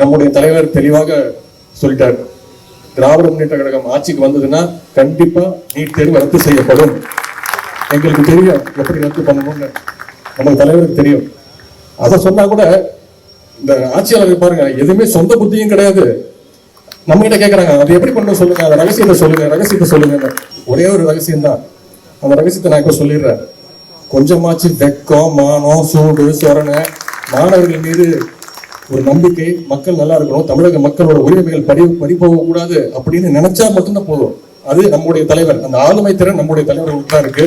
நம்முடைய தலைவர் தெளிவாக சொல்லிட்டார். திராவிட முன்னேற்ற கழகம் ஆட்சிக்கு வந்ததுன்னா கண்டிப்பா நீட் தேர்வு ரத்து செய்யப்படும். எங்களுக்கு தெரியும் எப்படி ரத்து பண்ணணும்னு. நம்ம தலைவருக்கு தெரியும். அதை சொன்னா கூட இந்த ஆட்சியாளர்கள் பாருங்க எதுவுமே சொந்த புத்தியும் கிடையாது. நம்ம கிட்ட கேட்கறாங்க அது எப்படி பண்ண சொல்லுங்க? அந்த ரகசியத்தை சொல்லுங்க ரகசியத்தை சொல்லுங்க ஒரே ஒரு ரகசியம் தான். அந்த ரகசியத்தை நான் இப்ப சொல்லிடுறேன். கொஞ்சமாச்சு வெக்கம் மானம் சூடு சொரணை மாணவர்கள் மீது ஒரு நம்பிக்கை மக்கள் நல்லா இருக்கணும் தமிழக மக்களோட உரிமைகள் பறி பறி போக கூடாது அப்படின்னு நினைச்சா மட்டும்தான் போதும். அது நம்முடைய தலைவர் அந்த ஆளுமை திறன் நம்முடைய தலைவர்களுக்கு தான் இருக்கு.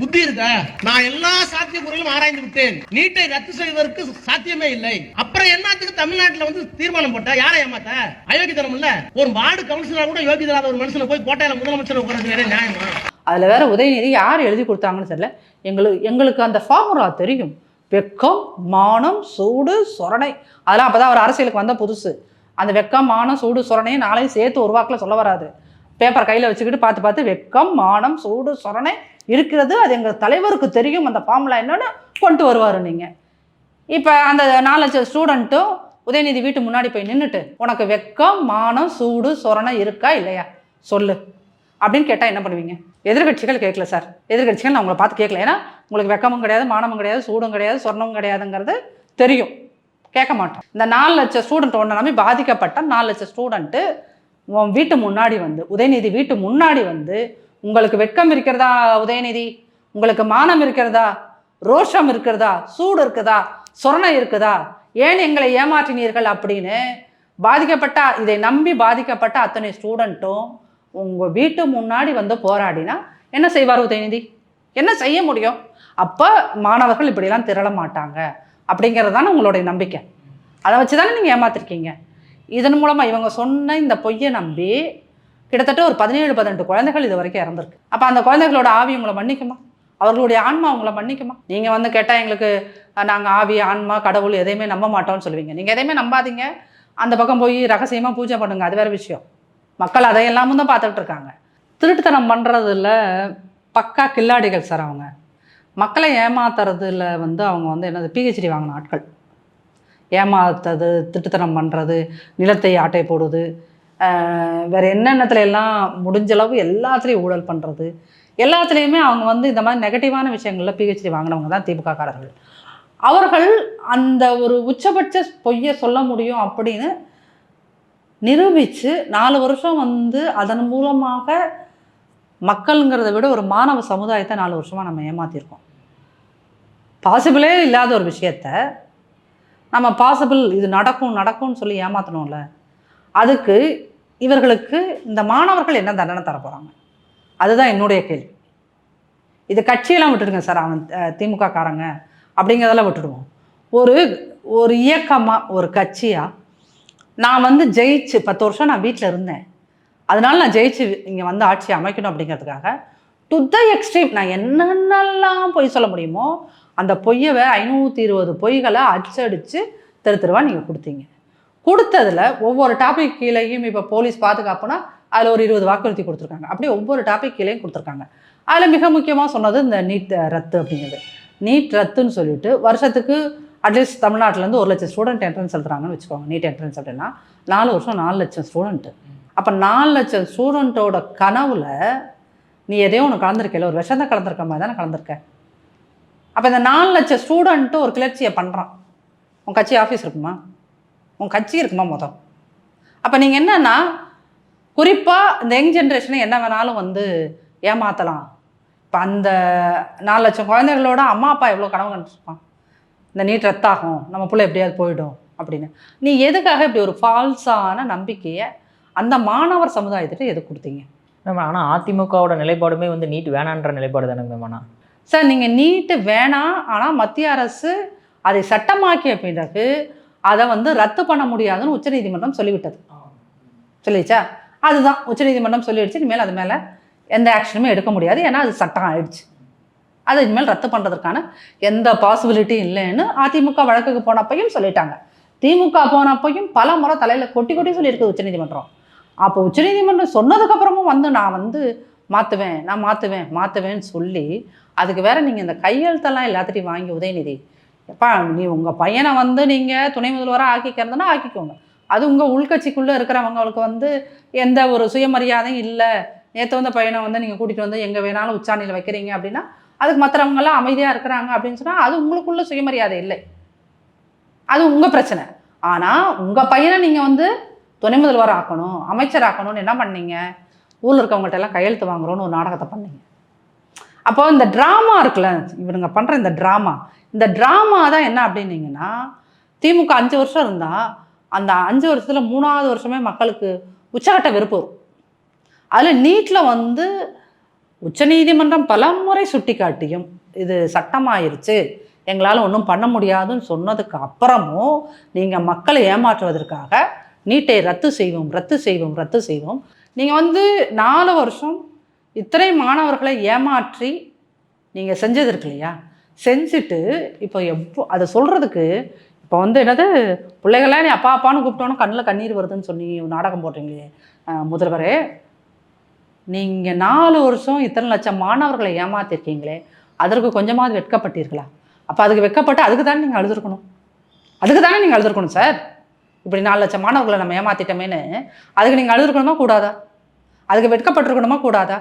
புத்தி இருக்கா? நான் எல்லா சாத்தியக்கூறுகளும் ஆராய்ந்து விட்டேன். நீட்டை ரத்து செய்வதற்கு சாத்தியமே இல்லை. அப்புறம் என்னத்துக்கு தமிழ்நாட்டுல வந்து தீர்மானம் போட்டா? யாரை ஏமாத்த? அயோக்கியத்தனம் இல்ல ஒரு வார்டு கவுன்சிலர் கூட யோகிதராத ஒரு மனுஷனை போய் கோட்டையில முதலமைச்சர் உட்கார்றது வேற நியாயமா? அதில் வேற உதயநிதி யார் எழுதி கொடுத்தாங்கன்னு தெரியல. எங்களுக்கு எங்களுக்கு அந்த ஃபார்முலா தெரியும். வெக்கம் மானம் சூடு சொரணை. அதெல்லாம் அப்போ தான் அவர் அரசியலுக்கு வந்த புதுசு. அந்த வெக்கம் மானம் சூடு சொரணையும் நாளையும் சேர்த்து ஒரு வாக்கில் சொல்ல வராது பேப்பர் கையில் வச்சுக்கிட்டு பார்த்து பார்த்து வெக்கம் மானம் சூடு சொரணை இருக்கிறது. அது எங்கள் தலைவருக்கு தெரியும். அந்த ஃபார்முலா என்னென்னு கொண்டு வருவார் நீங்கள் இப்போ அந்த நாலு ஸ்டூடெண்ட்டும் உதயநிதி வீட்டு முன்னாடி போய் நின்றுட்டு உனக்கு வெக்கம் மானம் சூடு சொரணை இருக்கா இல்லையா? சொல்லு. அப்படின்னு கேட்டால் என்ன பண்ணுவீங்க? எதிர்கட்சிகள் கேட்கல சார். எதிர்கட்சிகள் நான் உங்களை பார்த்து கேட்கல. ஏன்னா உங்களுக்கு வெக்கமும் கிடையாது மானமும் கிடையாது சூடும் கிடையாது சொர்ணமும் கிடையாதுங்கிறது தெரியும். கேட்க மாட்டோம். இந்த நாலு லட்சம் ஸ்டூடெண்ட் ஒன்று நம்பி பாதிக்கப்பட்ட நாலு லட்சம் ஸ்டூடெண்ட்டு உன் வீட்டு முன்னாடி வந்து உதயநிதி வீட்டு முன்னாடி வந்து உங்களுக்கு வெட்கம் இருக்கிறதா உதயநிதி? உங்களுக்கு மானம் இருக்கிறதா? ரோஷம் இருக்கிறதா? சூடு இருக்குதா? சொரணை இருக்குதா? ஏன் எங்களை ஏமாற்றினீர்கள் அப்படின்னு பாதிக்கப்பட்ட இதை நம்பி பாதிக்கப்பட்ட அத்தனை ஸ்டூடெண்ட்டும் உங்கள் வீட்டு முன்னாடி வந்து போராடினா என்ன செய்வார் உதயநிதி? என்ன செய்ய முடியும்? அப்போ மாணவர்கள் இப்படிலாம் திரள மாட்டாங்க அப்படிங்கிறது தானே உங்களுடைய நம்பிக்கை. அதை வச்சு தானே நீங்கள் ஏமாத்திருக்கீங்க. இதன் மூலமாக இவங்க சொன்ன இந்த பொய்யை நம்பி கிட்டத்தட்ட ஒரு பதினேழு பதினெட்டு குழந்தைகள் இது வரைக்கும் இறந்துருக்கு. அப்போ அந்த குழந்தைகளோட ஆவி உங்களை மன்னிக்குமா? அவர்களுடைய ஆன்மா உங்களை மன்னிக்குமா? நீங்கள் வந்து கேட்டால் எங்களுக்கு நாங்கள் ஆவி ஆன்மா கடவுள் எதையுமே நம்ப மாட்டோம்னு சொல்லுவீங்க. நீங்கள் எதையுமே நம்பாதீங்க. அந்த பக்கம் போய் ரகசியமாக பூஜை பண்ணுங்க. அது வேறு விஷயம். மக்கள் அதையெல்லாமும் தான் பார்த்துட்டு இருக்காங்க. திருட்டுத்தனம் பண்ணுறதுல பக்கா கில்லாடிகள் சார் அவங்க. மக்களை ஏமாத்துறதுல வந்து அவங்க வந்து என்னது பிஹெச்டி வாங்கின ஆட்கள். ஏமாத்துறது திட்டுத்தனம் பண்ணுறது நிலத்தை ஆட்டை போடுவது வேறு என்னென்னத்துல எல்லாம் முடிஞ்ச அளவு எல்லாத்துலேயும் ஊழல் பண்ணுறது எல்லாத்துலேயுமே அவங்க வந்து இந்த மாதிரி நெகட்டிவான விஷயங்களில் பிஹெச்டி வாங்கினவங்க தான் திமுககாரர்கள் அவர்கள் அந்த ஒரு உச்சபட்ச பொய்யை சொல்ல முடியும் அப்படின்னு நிரூபித்து நாலு வருஷம் வந்து அதன் மூலமாக மக்களுங்கிறத விட ஒரு மாணவ சமுதாயத்தை நாலு வருஷமாக நம்ம ஏமாற்றிருக்கோம் பாசிபிளே இல்லாத ஒரு விஷயத்த நம்ம பாசிபிள் இது நடக்கும் நடக்கும்னு சொல்லி ஏமாற்றணும்ல அதுக்கு இவர்களுக்கு இந்த மாணவர்கள் என்ன தண்டனை தர போகிறாங்க அதுதான் என்னுடைய கேள்வி. இது கட்சியெல்லாம் விட்டுடுங்க சார் அவன் திமுக காரங்க அப்படிங்கிறதெல்லாம் விட்டுடுவோம். ஒரு ஒரு இயக்கமாக ஒரு கட்சியாக நான் வந்து ஜெயிச்சு பத்து வருஷம் நான் வீட்டில் இருந்தேன். அதனால நான் ஜெயிச்சு இங்கே வந்து ஆட்சி அமைக்கணும் அப்படிங்கிறதுக்காக டு த எக்ஸ்ட்ரீம் நான் என்னென்னலாம் பொய் சொல்ல முடியுமோ அந்த பொய்யை ஐநூற்றி இருபது பொய்களை அச்சடித்து தெரு தெருவா நீங்கள் கொடுத்தீங்க. கொடுத்ததில் ஒவ்வொரு டாபிக் கீழேயும் இப்போ போலீஸ் பாதுகாப்புனா அதில் ஒரு இருபது வாக்குறுதி கொடுத்துருக்காங்க. அப்படியே ஒவ்வொரு டாபிக் கீழேயும் கொடுத்துருக்காங்க. அதில் மிக முக்கியமாக சொன்னது இந்த நீட் ரத்து அப்படிங்கிறது. நீட் ரத்துன்னு சொல்லிட்டு வருஷத்துக்கு அட்லீஸ்ட் தமிழ்நாட்டிலேருந்து ஒரு லட்சம் ஸ்டூடெண்ட் என்ட்ரன்ஸ் எழுதுறாங்கன்னு வச்சுக்கோங்க. நீட் என்ட்ரன்ஸ் அப்படின்னா நாலு வருஷம் நாலு லட்சம் ஸ்டூடெண்ட்டு அப்போ நாலு லட்சம் ஸ்டூடெண்ட்டோட கனவில் நீ எதையோ ஒன்று கலந்துருக்கல ஒரு விஷத்தை கலந்துருக்க மாதிரி தானே கலந்துருக்க. அப்போ இந்த நாலு லட்சம் ஸ்டூடெண்ட்டு ஒரு கிளர்ச்சியை பண்ணுறான் உன் கட்சி ஆஃபீஸ் இருக்குமா? உன் கட்சி இருக்குமா மொதல் அப்போ நீங்கள் என்னன்னா குறிப்பாக இந்த யங் ஜென்ரேஷனை என்ன வேணாலும் வந்து ஏமாற்றலாம் இப்போ அந்த நாலு லட்சம் குழந்தைகளோட அம்மா அப்பா எவ்வளோ கனவு கண்டுருப்பான்? இந்த நீட் ரத்தாகும் நம்ம பிள்ளை எப்படியாவது போயிடும் அப்படின்னு. நீ எதுக்காக இப்படி ஒரு ஃபால்ஸான நம்பிக்கையை அந்த மாணவர் சமுதாயத்திட்ட எது கொடுத்தீங்க? மேம் ஆனால் அதிமுகவோட நிலைப்பாடுமே வந்து நீட் வேணான்ற நிலைப்பாடு தானே மேம் ஆனால் சார் நீங்கள் நீட்டு வேணாம் ஆனால் மத்திய அரசு அதை சட்டமாக்கிய பிறகு அதை வந்து ரத்து பண்ண முடியாதுன்னு உச்சநீதிமன்றம் சொல்லிவிட்டது. சொல்லிடுச்சா அதுதான். உச்சநீதிமன்றம் சொல்லிடுச்சு. இனிமேல் அது மேலே எந்த ஆக்ஷனுமே எடுக்க முடியாது. ஏன்னா அது சட்டம் ஆயிடுச்சு. அது இனிமேல் ரத்து பண்ணுறதுக்கான எந்த பாசிபிலிட்டியும் இல்லைன்னு அதிமுக வழக்குக்கு போனப்பையும் சொல்லிட்டாங்க. திமுக போனப்பையும் பல முறை தலையில் கொட்டி கொட்டி சொல்லியிருக்கு உச்சநீதிமன்றம் அப்போ உச்சநீதிமன்றம் சொன்னதுக்கப்புறமும் வந்து நான் வந்து மாற்றுவேன் நான் மாற்றுவேன் மாற்றுவேன்னு சொல்லி அதுக்கு வேற நீங்கள் இந்த கையெழுத்தெல்லாம் எல்லாத்திட்டையும் வாங்கி உதயநிதி எப்பா நீ உங்கள் பையனை வந்து நீங்கள் துணை முதல்வராக ஆக்கிக்கிறதுனா ஆக்கிக்கோங்க. அது உங்கள் உள்கட்சிக்குள்ளே இருக்கிறவங்களுக்கு வந்து எந்த ஒரு சுயமரியாதையும் இல்லை. நேற்று வந்த பையனை வந்து நீங்கள் கூட்டிகிட்டு வந்து எங்கே வேணாலும் உச்சாணியில் வைக்கிறீங்க அப்படின்னா அதுக்கு மற்றவங்கெல்லாம் அமைதியாக இருக்கிறாங்க அப்படின்னு சொன்னால் அது உங்களுக்குள்ள சுயமரியாதை இல்லை. அது உங்கள் பிரச்சனை. ஆனால் உங்கள் பையனை நீங்கள் வந்து துணை முதல்வர் ஆக்கணும் அமைச்சர் ஆக்கணும்னு என்ன பண்ணீங்க? ஊரில் இருக்கவங்கள்ட்ட எல்லாம் கையெழுத்து வாங்குறோன்னு ஒரு நாடகத்தை பண்ணீங்க. அப்போ இந்த ட்ராமா இருக்குல்ல இவனுங்க பண்ணுற இந்த ட்ராமா இந்த ட்ராமா தான் என்ன அப்படின்னீங்கன்னா திமுக அஞ்சு வருஷம் இருந்தால் அந்த அஞ்சு வருஷத்தில் மூணாவது வருஷமே மக்களுக்கு உச்சகட்ட வெறுப்பு வரும். அதில் நீட்டில் வந்து உச்சநீதிமன்றம் பலமுறை சுட்டி காட்டியும் இது சட்டமாயிருச்சு எங்களால் ஒன்றும் பண்ண முடியாதுன்னு சொன்னதுக்கு அப்புறமும் நீங்கள் மக்களை ஏமாற்றுவதற்காக நீட்டை ரத்து செய்வோம் ரத்து செய்வோம் ரத்து செய்வோம். நீங்கள் வந்து நாலு வருஷம் இத்தனை மாணவர்களை ஏமாற்றி நீங்கள் செஞ்சது இருக்கு இல்லையா? செஞ்சுட்டு இப்போ எப்போ அதை சொல்கிறதுக்கு இப்போ வந்து என்னது? பிள்ளைகள்லாம் நீ அப்பா அப்பான்னு கூப்பிட்டோன்னு கண்ணில் கண்ணீர் வருதுன்னு சொல்லி நாடகம் போடுறீங்களே முதல்வரே. நீங்கள் நாலு வருஷம் இத்தனை லட்சம் மாணவர்களை ஏமாத்திருக்கீங்களே அதற்கு கொஞ்சமாவது வெட்கப்பட்டீர்களா? அப்போ அதுக்கு வெட்கப்பட்டு அதுக்கு தானே நீங்கள் அழுதுருக்கணும். அதுக்கு தானே நீங்கள் அழுதுருக்கணும் சார்? இப்படி நாலு லட்சம் மாணவர்களை நம்ம ஏமாத்திட்டோமேன்னு அதுக்கு நீங்கள் அழுதுருக்கணுமா கூடாதா? அதுக்கு வெட்கப்பட்டிருக்கணுமா கூடாதா?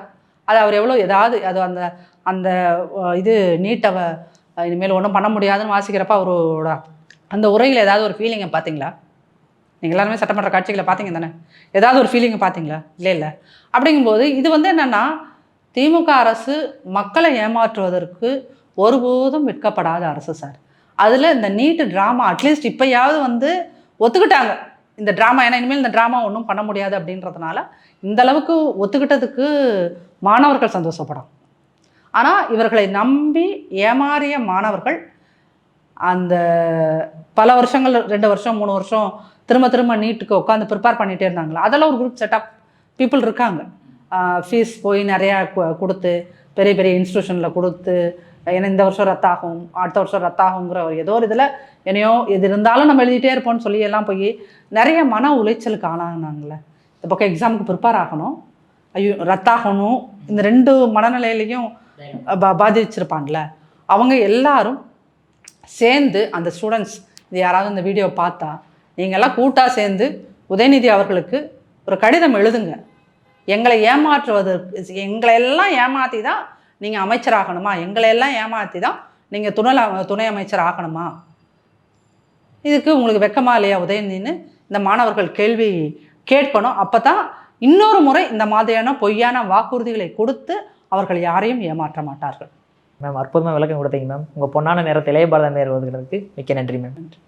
அது அவர் எவ்வளோ ஏதாவது அது அந்த அந்த இது நீட்டை இனிமேல் ஒன்றும் பண்ண முடியாதுன்னு வாசிக்கிறப்ப அவரோட அந்த உரையில் ஏதாவது ஒரு ஃபீலிங்கை பார்த்தீங்களா நீங்கள் எல்லாருமே சட்டமன்ற காட்சிகளை பார்த்தீங்க தானே? ஏதாவது ஒரு ஃபீலிங்கை பார்த்தீங்களா இல்லை இல்லை. அப்படிங்கும்போது இது வந்து என்னென்னா திமுக அரசு மக்களை ஏமாற்றுவதற்கு ஒருபோதும் வெட்கப்படாத அரசு சார். அதில் இந்த நீட்டு ட்ராமா அட்லீஸ்ட் இப்போயாவது வந்து ஒத்துக்கிட்டாங்க. இந்த ட்ராமா ஏன்னா இனிமேல் இந்த ட்ராமா ஒன்றும் பண்ண முடியாது அப்படின்றதுனால இந்த அளவுக்கு ஒத்துக்கிட்டதுக்கு மாணவர்கள் சந்தோஷப்படும் ஆனால் இவர்களை நம்பி ஏமாறிய மாணவர்கள் அந்த பல வருஷங்கள் ரெண்டு வருஷம் மூணு வருஷம் திரும்ப திரும்ப நீட்டுக்கு உட்காந்து ப்ரிப்பேர் பண்ணிகிட்டே இருந்தாங்களா? அதெல்லாம் ஒரு குரூப் செட் ஆஃப் பீப்புள் இருக்காங்க. ஃபீஸ் போய் நிறையா கொடுத்து பெரிய பெரிய இன்ஸ்டியூஷனில் கொடுத்து ஏன்னா இந்த வருஷம் ரத்தாகும் அடுத்த வருஷம் ரத்தாகுங்கிற ஒரு ஏதோ ஒரு இதில் என்னையோ எது இருந்தாலும் நம்ம எழுதிட்டே இருப்போம்னு சொல்லி எல்லாம் போய் நிறைய மன உளைச்சலுக்கு ஆளாகினாங்களே இந்த பக்கம் எக்ஸாமுக்கு ப்ரிப்பேர் ஆகணும். ஐயோ ரத்தாகணும். இந்த ரெண்டு மனநிலையிலையும் பா பாதிச்சிருப்பாங்கல்ல. அவங்க எல்லாரும் சேர்ந்து அந்த ஸ்டூடெண்ட்ஸ் இது யாராவது இந்த வீடியோ பார்த்தா நீங்கள்லாம் கூட்டாக சேர்ந்து உதயநிதி அவர்களுக்கு ஒரு கடிதம் எழுதுங்க. எங்களை ஏமாற்றுவதற்கு எங்களை எல்லாம் ஏமாற்றி தான் நீங்கள் அமைச்சராகணுமா? எங்களை எல்லாம் ஏமாற்றி தான் நீங்கள் துணை துணை அமைச்சர் ஆகணுமா? இதுக்கு உங்களுக்கு வெக்கமா இல்லையா உதயநிதின்னு இந்த மாணவர்கள் கேள்வி கேட்கணும். அப்போ தான் இன்னொரு முறை இந்த மாதிரியான பொய்யான வாக்குறுதிகளை கொடுத்து அவர்கள் யாரையும் ஏமாற்ற மாட்டார்கள். மேம் அற்புதமாக விளக்கம் கொடுத்தீங்க மேம். உங்கள் பொன்னான நேரத்தை இளைய பாரத நேர் ஒதுக்கிறதுக்கு மிக்க நன்றி மேம். நன்றி.